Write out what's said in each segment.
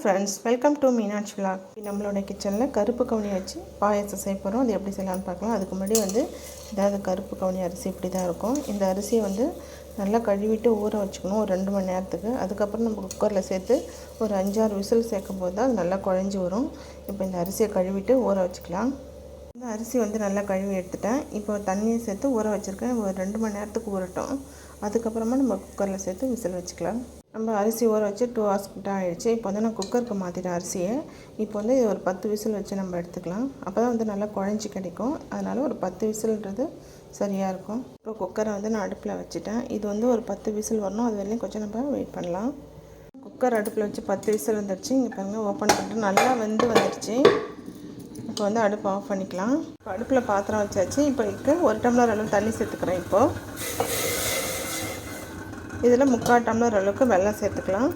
Friends welcome to Meenakshi vlog நம்மளோட கிச்சனில் கருப்பு கவுனி வச்சு பாயாசம் செய்ய போகிறோம் அது எப்படி செய்யலாம்னு பார்க்கலாம். அதுக்கு முன்னாடி வந்து ஏதாவது கருப்பு கவுனி அரிசி இப்படி தான் இருக்கும். இந்த அரிசியை வந்து நல்லா கழுவிட்டு ஊற வச்சுக்கணும். ஒரு ரெண்டு மணி நேரத்துக்கு. அதுக்கப்புறம் நம்ம குக்கரில் சேர்த்து ஒரு அஞ்சாறு விசில் சேர்க்கும் போது தான் அது நல்லா குழஞ்சி வரும். இப்போ இந்த அரிசியை கழுவிட்டு ஊற வச்சுக்கலாம். இந்த அரிசி வந்து நல்லா கழுவி எடுத்துட்டேன். இப்போ தண்ணியை சேர்த்து ஊற வச்சுருக்கேன். ஒரு ரெண்டு மணி நேரத்துக்கு ஊறட்டும். அதுக்கப்புறமா நம்ம குக்கரில் சேர்த்து விசில் வச்சுக்கலாம். நம்ம அரிசி ஊற வச்சு டூ ஹவர்ஸ் கிட்ட ஆகிடுச்சு இப்போ வந்து நான் குக்கருக்கு மாற்றிட்டேன் அரிசியை. இப்போ வந்து இது ஒரு பத்து விசில் வச்சு நம்ம எடுத்துக்கலாம். அப்போ தான் வந்து நல்லா குழஞ்சி கிடைக்கும். அதனால் ஒரு பத்து விசில்ன்றது சரியாக இருக்கும். இப்போ குக்கரை வந்து நான் அடுப்பில் வச்சுட்டேன். இது வந்து ஒரு பத்து விசில் வரணும். அது வரையும் கொஞ்சம் நம்ம வெயிட் பண்ணலாம். குக்கர் அடுப்பில் வச்சு பத்து விசில் வந்துடுச்சு இங்கே பாருங்கள் ஓப்பன் பண்ணிட்டு நல்லா வெந்து வந்துடுச்சு இப்போ வந்து அடுப்பு ஆஃப் பண்ணிக்கலாம். இப்போ அடுப்பில் பாத்திரம் வச்சாச்சு. இப்போ இதுக்கு ஒரு டம்ளர் அளவு தண்ணி சேர்த்துக்கிறேன் இப்போது இதில் முக்கால் டம்ளர் அளவுக்கு வெள்ளம் சேர்த்துக்கலாம்.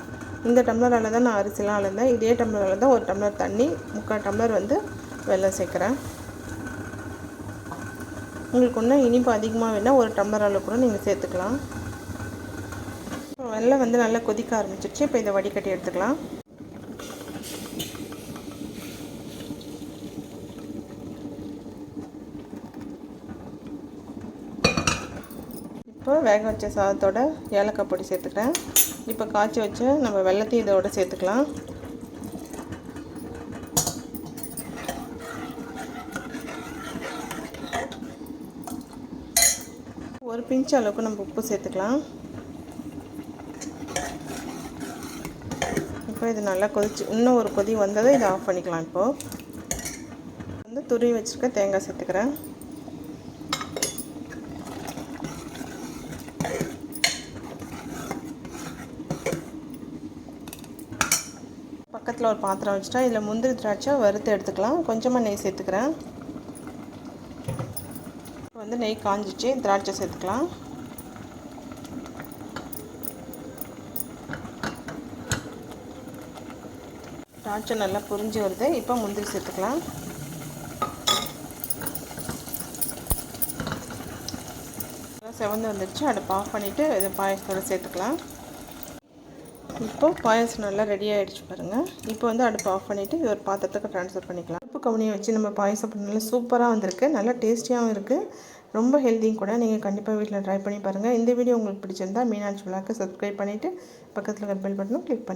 இந்த டம்ளரால் தான் நான் அரிசிலாம் அளந்தேன் இதே டம்ளர் தான் ஒரு டம்ளர் தண்ணி முக்கால் டம்ளர் வந்து வெள்ளம் சேர்க்குறேன். உங்களுக்கு ஒன்றும் இனிப்பு அதிகமாக வேணால் ஒரு டம்ளர் அளவு கூட நீங்கள் சேர்த்துக்கலாம். வெள்ளம் வந்து நல்லா கொதிக்க ஆரம்பிச்சிருச்சு. இப்போ இதை வடிகட்டி எடுத்துக்கலாம். இப்போ வேக வச்ச சாதத்தோட ஏலக்காய் பொடி சேர்த்துக்கிறேன். இப்போ காய்ச்சி வச்ச நம்ம வெள்ளத்தையும் இதோட சேர்த்துக்கலாம். ஒரு பிஞ்ச் அளவுக்கு நம்ம உப்பு சேர்த்துக்கலாம். இப்போ இது நல்லா கொதிச்சு இன்னும் ஒரு கொதி வந்ததை இதை ஆஃப் பண்ணிக்கலாம் இப்போது வந்து துருவி வச்சுருக்க தேங்காய் சேர்த்துக்கிறேன். பக்கத்தில் ஒரு பாத்திரம் வச்சுட்டா இதில் முந்திரி திராட்சை வறுத்து எடுத்துக்கலாம். கொஞ்சமாக நெய் சேர்த்துக்கிறேன். வந்து நெய் காஞ்சிச்சு திராட்சை சேர்த்துக்கலாம். திராட்சை நல்லா புரிஞ்சு வருது இப்போ முந்திரி சேர்த்துக்கலாம். செவந்து வந்துடுச்சு அடுப்பு ஆஃப் பண்ணிவிட்டு இது பாயசத்தோடு சேர்த்துக்கலாம். இப்போ பாயசம் நல்லா ரெடி ஆகிடுச்சு பாருங்கள் இப்போ வந்து அடுப்பு ஆஃப் பண்ணிவிட்டு இது ஒரு பாத்திரத்துக்கு ட்ரான்ஸ்ஃபர் பண்ணிக்கலாம். உப்பு கவனியை வச்சு நம்ம பாயசம் பண்ணல சூப்பராக வந்திருக்கு. நல்லா டேஸ்டியாகவும் இருக்குது ரொம்ப ஹெல்த்தியும் கூட நீங்கள் கண்டிப்பாக வீட்டில் ட்ரை பண்ணி பாருங்கள் இந்த வீடியோ உங்களுக்கு பிடிச்சிருந்தா மீனாட்சி விழாக்கு சப்ஸ்கிரைப் பண்ணிவிட்டு பக்கத்தில் இருக்கிற பெல் பட்டனும் கிளிக் பண்ணி